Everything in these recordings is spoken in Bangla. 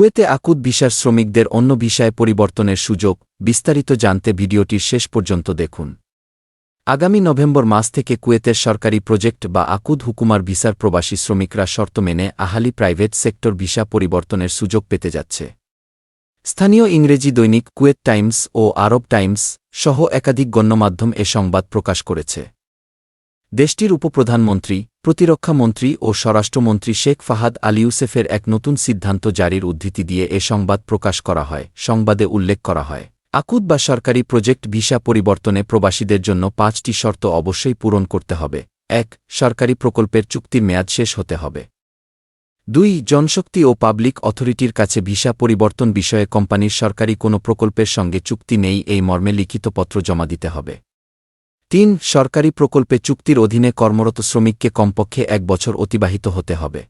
কুয়েতে আকুদ ভিসার শ্রমিকদের অন্য ভিসায় পরিবর্তনের সুযোগ, বিস্তারিত জানতে ভিডিওটির শেষ পর্যন্ত দেখুন। আগামী নভেম্বর মাস থেকে কুয়েতের সরকারি প্রজেক্ট বা আকুদ হুকুমার ভিসার প্রবাসী শ্রমিকরা শর্ত মেনে আহালি প্রাইভেট সেক্টর ভিসা পরিবর্তনের সুযোগ পেতে যাচ্ছে। স্থানীয় ইংরেজি দৈনিক কুয়েত টাইমস ও আরব টাইমস সহ একাধিক গণ্যমাধ্যম এ সংবাদ প্রকাশ করেছে। দেশটির উপপ্রধানমন্ত্রী, প্রতিরক্ষা মন্ত্রী ও স্বরাষ্ট্রমন্ত্রী শেখ ফাহাদ আলী ইউসেফের এক নতুন সিদ্ধান্ত জারির উদ্ধৃতি দিয়ে এ সংবাদ প্রকাশ করা হয়। সংবাদে উল্লেখ করা হয় আকুদ বা সরকারি প্রজেক্ট ভিসা পরিবর্তনে প্রবাসীদের জন্য পাঁচটি শর্ত অবশ্যই পূরণ করতে হবে। এক, সরকারি প্রকল্পের চুক্তির মেয়াদ শেষ হতে হবে। দুই, জনশক্তি ও পাবলিক অথরিটির কাছে ভিসা পরিবর্তন বিষয়ে কোম্পানির সরকারি কোনো প্রকল্পের সঙ্গে চুক্তি নেই, এই মর্মে লিখিত পত্র জমা দিতে হবে। তিন সরকারি প্রকল্পে চুক্তির অধীনে কর্মরত শ্রমিককে কমপক্ষে এক বছর অতিবাহিত হতে হবে।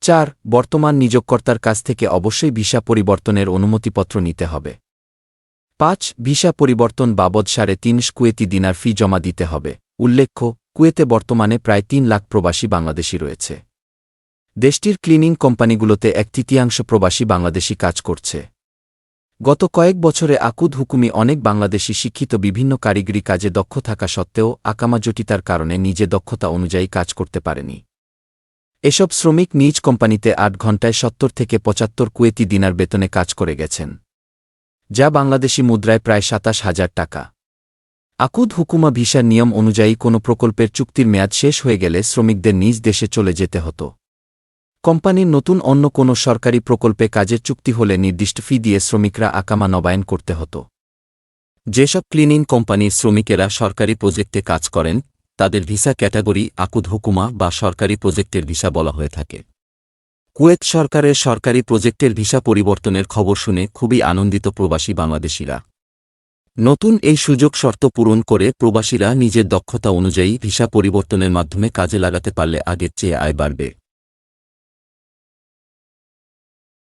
চার, বর্তমান নিয়োগকর্তার কাছ থেকে অবশ্যই ভিসা পরিবর্তনের অনুমতিপত্র নিতে হবে। পাঁচ, ভিসা পরিবর্তন বাবদ সাড়ে তিন কুয়েতি দিনার ফি জমা দিতে হবে। উল্লেখ্য, কুয়েতে বর্তমানে প্রায় তিন লাখ প্রবাসী বাংলাদেশি রয়েছে। দেশটির ক্লিনিং কোম্পানিগুলোতে এক তৃতীয়াংশ প্রবাসী বাংলাদেশি কাজ করছে। গত কয়েক বছরে আকুদ হুকুমি অনেক বাংলাদেশি শিক্ষিত বিভিন্ন কারিগরি কাজে দক্ষ থাকা সত্ত্বেও আকামা জটিতার কারণে নিজে দক্ষতা অনুযায়ী কাজ করতে পারেনি। এসব শ্রমিক নিজ কোম্পানিতে আট ঘণ্টায় সত্তর থেকে পঁচাত্তর কুয়েতি দিনার বেতনে কাজ করে গেছেন, যা বাংলাদেশি মুদ্রায় প্রায় সাতাশ হাজার টাকা। আকুদ হুকুমা ভিসার নিয়ম অনুযায়ী কোনো প্রকল্পের চুক্তির মেয়াদ শেষ হয়ে গেলে শ্রমিকদের নিজ দেশে চলে যেতে হতো। কোম্পানির নতুন অন্য কোনো সরকারি প্রকল্পে কাজের চুক্তি হলে নির্দিষ্ট ফি দিয়ে শ্রমিকরা আকামা নবায়ন করতে হতো। যেসব ক্লিনিং কোম্পানির শ্রমিকেরা সরকারি প্রজেক্টে কাজ করেন, তাদের ভিসা ক্যাটাগরি আকুদ হুকুমা বা সরকারি প্রজেক্টের ভিসা বলা হয়ে থাকে। কুয়েত সরকারের সরকারি প্রজেক্টের ভিসা পরিবর্তনের খবর শুনে খুবই আনন্দিত প্রবাসী বাংলাদেশিরা। নতুন এই সুযোগ শর্ত পূরণ করে প্রবাসীরা নিজের দক্ষতা অনুযায়ী ভিসা পরিবর্তনের মাধ্যমে কাজে লাগাতে পারলে আগের চেয়ে আয় বাড়বে।